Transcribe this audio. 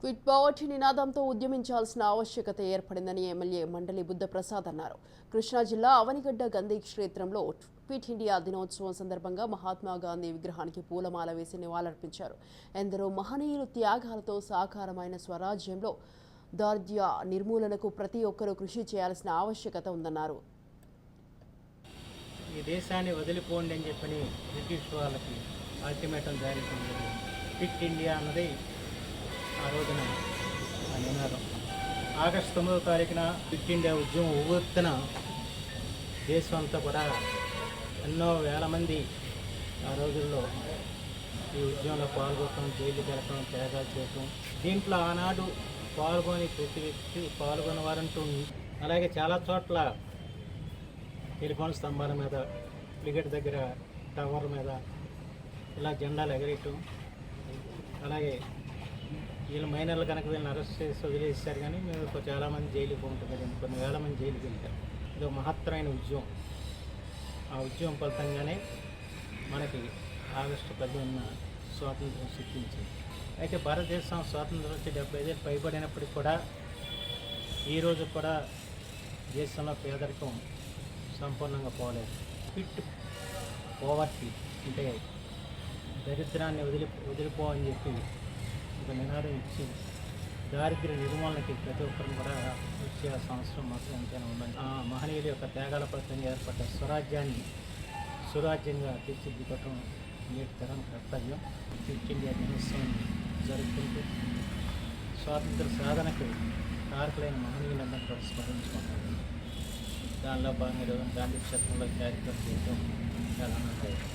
Quit poverty నినాదంతో ఉద్యమించాల్సిన ఆవశ్యకత ఏర్పడిందని ఎమ్మెల్యే మండలి బుద్ధప్రసాద్ అన్నారు. కృష్ణా జిల్లా అవనిగడ్డ గంధీ క్షేత్రంలో క్విట్ ఇండియా దినోత్సవం సందర్భంగా మహాత్మా గాంధీ విగ్రహానికి పూలమాల వేసి నివాళులర్పించారు. ఎందరో మహనీయులు త్యాగాలతో సాకారమైన స్వరాజ్యంలో దార్ఢ్య నిర్మూలనకు ప్రతి ఒక్కరూ కృషి చేయాల్సిన ఆవశ్యకత ఉందన్నారు. ఈ దేశాన్ని వదిలిపోండి అని చెప్పని బ్రిటిష్ వాళ్ళకి అల్టిమేటం జారీ ఫిట్ ఇండియా అన్నది ఆ రోజున ఆ నినాదం ఆగస్టు తొమ్మిదో తారీఖున ఫిట్ ఇండియా ఉద్యమం ఉవ్వెత్తున దేశం అంతా కూడా ఎన్నో వేల మంది ఆ రోజుల్లో ఈ ఉద్యమంలో పాల్గొనడం జైలు వెళ్ళటం త్యాగాలు చేయటం దీంట్లో ఆనాడు పాల్గొని ప్రతి వ్యక్తి పాల్గొన్న వారంటూ అలాగే చాలా చోట్ల టెలిఫోన్ స్తంభాల మీద క్రికెట్ దగ్గర టవర్ మీద ఇలా జెండాలు ఎగరేయటం అలాగే వీళ్ళు మైనర్లు కనుక వీళ్ళని అరెస్ట్ చేసి వదిలేసారు కానీ మేము చాలామంది జైలుకి ఉంటుంది కొన్ని వేల మంది జైలుకి వెళ్తారు. ఇది ఒక మహత్తరమైన ఉద్యమం. ఆ ఉద్యమం ఫలితంగానే మనకి ఆగస్టు పదిహేనున స్వాతంత్రం సిద్ధించింది. అయితే భారతదేశం స్వాతంత్రం వచ్చి డెబ్బై ఐదేళ్ళు పైబడినప్పటికి కూడా ఈరోజు కూడా దేశంలో పేదరికం సంపూర్ణంగా పోలేదు. ఫిట్ పోవర్టీ అంటే దరిద్రాన్ని వదిలి వదిలిపో అని చెప్పి ఒక నినాదం ఇచ్చి దారిద్ర్య నిర్మూలనకి ప్రతి ఒక్కరు కూడా వచ్చే సంవత్సరం మాత్రం ఎంతైనా ఉందని ఆ మహనీయుల యొక్క త్యాగాల ఫలితంగా ఏర్పడ్డ స్వరాజ్యాన్ని సురాజ్యంగా తీర్చిదిద్దటం నేటి తరం కర్తవ్యం. ఫిట్ ఇండియా దినోత్సవం జరుపుకుంటూ స్వాతంత్ర సాధనకు కారకులైన మహనీయులందరినీ కూడా స్మరించుకుంటారు. దానిలో భాగంగా గాంధీ క్షేత్రంలో కార్యక్రమం చేయడం చాలా ఆనందదాయకం